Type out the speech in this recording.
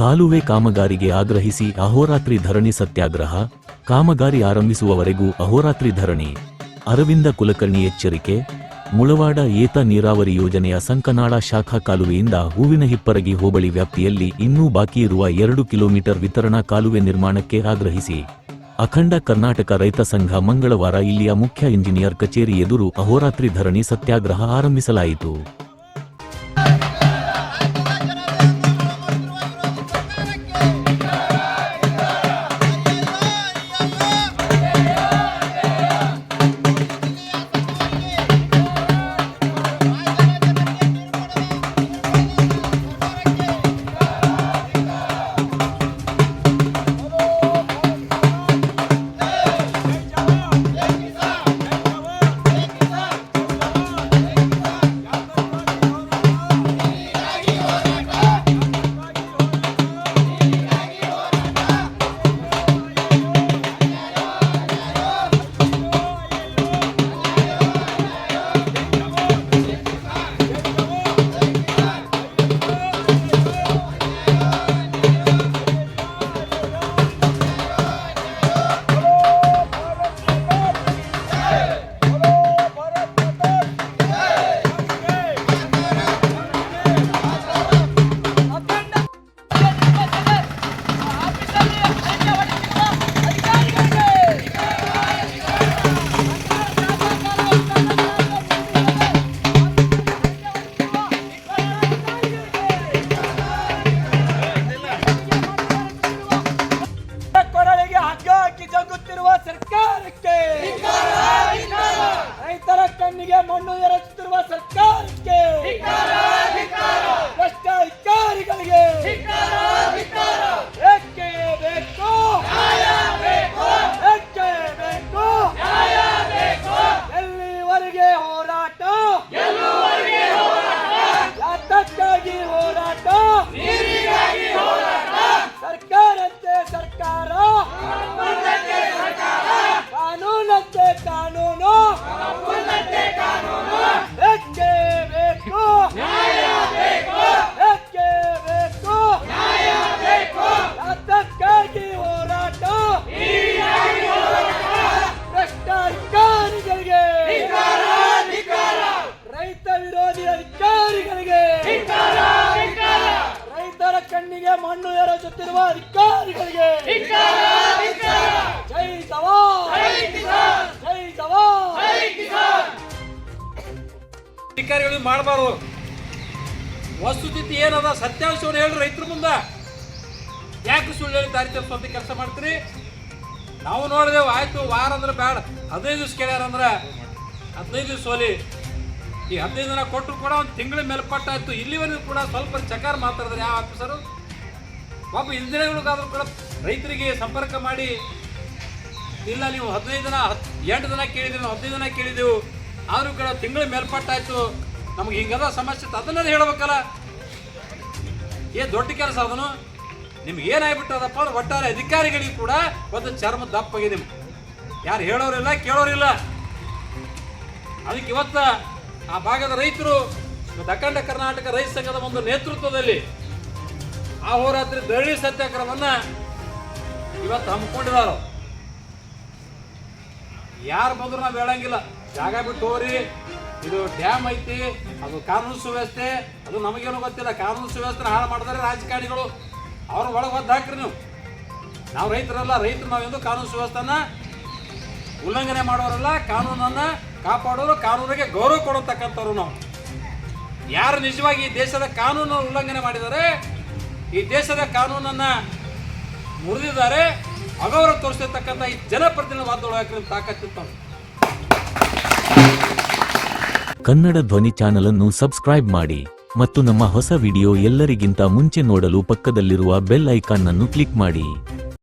ಕಾಲುವೆ ಕಾಮಗಾರಿಗೆ ಆಗ್ರಹಿಸಿ ಅಹೋರಾತ್ರಿ ಧರಣಿ ಸತ್ಯಾಗ್ರಹ, ಕಾಮಗಾರಿ ಆರಂಭಿಸುವವರೆಗೂ ಅಹೋರಾತ್ರಿ ಧರಣಿ, ಅರವಿಂದ ಕುಲಕರ್ಣಿ ಎಚ್ಚರಿಕೆ, ಮುಳವಾಡ ಏತ ನೀರಾವರಿ ಯೋಜನೆಯ ಸಂಕನಾಳ ಶಾಖಾ ಕಾಲುವೆಯಿಂದ ಹೂವಿನ ಹಿಪ್ಪರಗಿ ಹೋಬಳಿ ವ್ಯಾಪ್ತಿಯಲ್ಲಿ ಇನ್ನೂ ಬಾಕಿ ಇರುವ ಎರಡು ಕಿಲೋಮೀಟರ್ ವಿತರಣಾ ಕಾಲುವೆ ನಿರ್ಮಾಣಕ್ಕೆ ಆಗ್ರಹಿಸಿ. ಅಖಂಡ ಕರ್ನಾಟಕ ರೈತ ಸಂಘ ಮಂಗಳವಾರ ಇಲ್ಲಿಯ ಮುಖ್ಯ ಇಂಜಿನಿಯರ್ ಕಚೇರಿ ಎದುರು ಅಹೋರಾತ್ರಿ ಧರಣಿ ಸತ್ಯಾಗ್ರಹ ಆರಂಭಿಸಲಾಯಿತು. ಕಣ್ಣಿಗೆ ಮಣ್ಣು ಎರಚುತ್ತಿರುವ ಸರ್ಕಾರಕ್ಕೆ ಭ್ರಷ್ಟ ಅಧಿಕಾರಿಗಳಿಗೆ ಏಕೆ ಬೇಕು ಏಕೆ ಬೇಕು ಎಲ್ಲಿವರೆಗೆ ಹೋರಾಟ ಯಾತಕ್ಕಾಗಿ ಹೋರಾಟ ಸರ್ಕಾರಂತೆ ಸರ್ಕಾರ ಕಾನೂನಂತೆ ಕಾನೂನು ಬೇಕೇ ಬೇಕು ಬೇಕೇ ಬೇಕು ಯಾತಕ್ಕಾಗಿ ಹೋರಾಟ ಭ್ರಷ್ಟ ಅಧಿಕಾರಿಗಳಿಗೆ ರೈತ ವಿರೋಧಿ ಅಧಿಕಾರಿಗಳಿಗೆ ರೈತರ ಕಣ್ಣಿಗೆ ಮಣ್ಣು ಎರಚುತ್ತಿರುವ ಅಧಿಕಾರಿಗಳಿಗೆ ಜೈ ಜವಾನ್ ಅಧಿಕಾರಿಗಳು ಮಾಡಬಾರ್ದು. ವಸ್ತುಸ್ಥಿತಿ ಏನದ? ಸತ್ಯಾಂಶವನ್ನು ಹೇಳ್ರಿ ರೈತರ ಮುಂದೆ. ಯಾಕೆ ಸುಳ್ಳು ಹೇಳಿ ದಾರಿ ತಪ್ಪಿಸುವಂತ ಕೆಲಸ ಮಾಡ್ತೀರಿ? ನಾವು ನೋಡಿದೆವು, ಆಯ್ತು, ವಾರ ಅಂದ್ರೆ ಬೇಡ ಹದಿನೈದು ದಿವ್ಸ ಕೇಳ್ಯಾರ ಅಂದ್ರೆ ಹದಿನೈದು ದಿವಸ ಹೋಲಿ ಈ ಹದಿನೈದು ದಿನ ಕೊಟ್ಟರು ಕೂಡ ಒಂದು ತಿಂಗಳ ಮೇಲ್ಪಟ್ಟಾಯ್ತು ಇಲ್ಲಿವರೆಗೂ ಕೂಡ ಸ್ವಲ್ಪ ಚಕಾರ ಮಾತಾಡಿದ್ರೆ ಯಾವ ಆಫೀಸರು? ಒಬ್ಬ ಇಂಜಿನಿಯರ್ಗಳಿಗಾದ್ರೂ ಕೂಡ ರೈತರಿಗೆ ಸಂಪರ್ಕ ಮಾಡಿ. ಇಲ್ಲ, ನೀವು ಹದಿನೈದು ದಿನ ಹತ್ತು ಎಂಟು ದಿನ ಕೇಳಿದ್ರಿ ನಾವು ಹದಿನೈದು ದಿನ ಕೇಳಿದೆವು ಆದರೂ ಕೂಡ ತಿಂಗಳ ಮೇಲ್ಪಟ್ಟಾಯ್ತು ನಮ್ಗೆ ಹಿಂಗದ ಸಮಸ್ಯೆ ಅದನ್ನ ಅದನ್ನೇ ಹೇಳ್ಬೇಕಲ್ಲ. ಏ, ದೊಡ್ಡ ಕೆಲಸ ಅದನು ನಿಮ್ಗೆ ಏನಾಗ್ಬಿಟ್ಟದಪ್ಪ ಅಂದ್ರೆ ಒಟ್ಟಾರೆ ಅಧಿಕಾರಿಗಳಿಗೆ ಕೂಡ ಒಂದು ಚರ್ಮ ದಪ್ಪಾಗಿದೆ ನಿಮ್ಗೆ. ಯಾರು ಹೇಳೋರಿಲ್ಲ, ಕೇಳೋರಿಲ್ಲ. ಅದಕ್ಕೆ ಇವತ್ತ ಆ ಭಾಗದ ರೈತರು ದಕ್ಕಂಡ ಕರ್ನಾಟಕ ರೈತ ಸಂಘದ ಒಂದು ನೇತೃತ್ವದಲ್ಲಿ ಆ ದಳಿ ಸತ್ಯಾಗ್ರಹವನ್ನ ಇವತ್ತು ಹಮ್ಮಿಕೊಂಡಿದ್ದಾರೆ ಯಾರು ಬಂದ್ರು ನಾವು ಹೇಳಂಗಿಲ್ಲ. ಜಾಗ ಬಿಟ್ಟು ಹೋಗ್ರಿ. ಇದು ಡ್ಯಾಮ್ ಐತಿ, ಅದು ಕಾನೂನು ಸುವ್ಯವಸ್ಥೆ, ಅದು ನಮಗೇನು ಗೊತ್ತಿಲ್ಲ. ಕಾನೂನು ಸುವ್ಯವಸ್ಥೆ ಹಾಳು ಮಾಡಿದ್ರೆ ರಾಜಕಾರಣಿಗಳು. ಅವ್ರ ಒಳಗೆ ಒದ್ದು ಹಾಕ್ರಿ ನೀವು. ನಾವು ರೈತರಲ್ಲ, ರೈತರು ನಾವೆಂದು ಕಾನೂನು ಸುವ್ಯವಸ್ಥೆನ ಉಲ್ಲಂಘನೆ ಮಾಡೋರಲ್ಲ, ಕಾನೂನನ್ನ ಕಾಪಾಡೋರು, ಕಾನೂನಿಗೆ ಗೌರವ ಕೊಡತಕ್ಕಂಥವ್ರು ನಾವು. ಯಾರು ನಿಜವಾಗಿ ಈ ದೇಶದ ಕಾನೂನು ಉಲ್ಲಂಘನೆ ಮಾಡಿದ್ದಾರೆ ಈ ದೇಶದ ಕಾನೂನನ್ನ ಮುರಿದಿದ್ದಾರೆ, ಅಗೌರವ ತೋರಿಸಿರ್ತಕ್ಕಂಥ ಈ ಜನಪ್ರತಿನಿಧಿ ವಾದೊಳಗೆ ತಾಕತ್ತಿರ್ತಾವೆ ಕನ್ನಡ ಧ್ವನಿ ಚಾನಲ್ ಅನ್ನು ಸಬ್ಸ್ಕ್ರೈಬ್ ಮಾಡಿ ಮತ್ತು ನಮ್ಮ ಹೊಸ ವಿಡಿಯೋ ಎಲ್ಲರಿಗಿಂತ ಮುಂಚೆ ನೋಡಲು ಪಕ್ಕದಲ್ಲಿರುವ ಬೆಲ್ ಐಕಾನ್ ಅನ್ನು ಕ್ಲಿಕ್ ಮಾಡಿ.